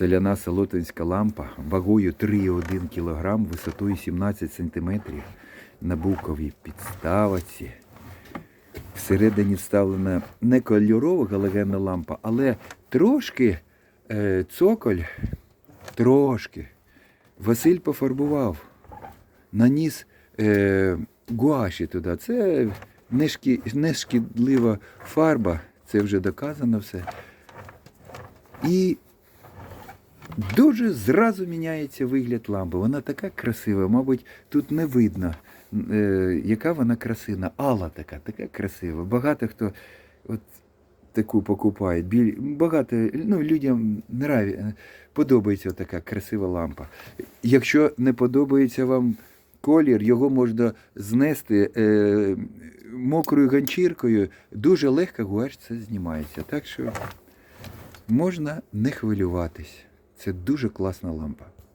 Соляна солотинська лампа вагою 3,1 кг, висотою 17 см на буковій підставці. Всередині вставлена не кольорова галогенна лампа, але трошки е, цоколь, трошки. Василь пофарбував, наніс е, гуаші туди. Це не, шкі, не шкідлива фарба, це вже доказано все. І дуже зразу міняється вигляд лампи. Вона така красива, мабуть, тут не видно, е, яка вона красива. Алла така, така красива. Багато хто от таку покупає. Багато ну, людям нраві... подобається така красива лампа. Якщо не подобається вам колір, його можна знести е, мокрою ганчіркою. Дуже легко гуаш це знімається. Так що можна не хвилюватись. Це дуже класна лампа.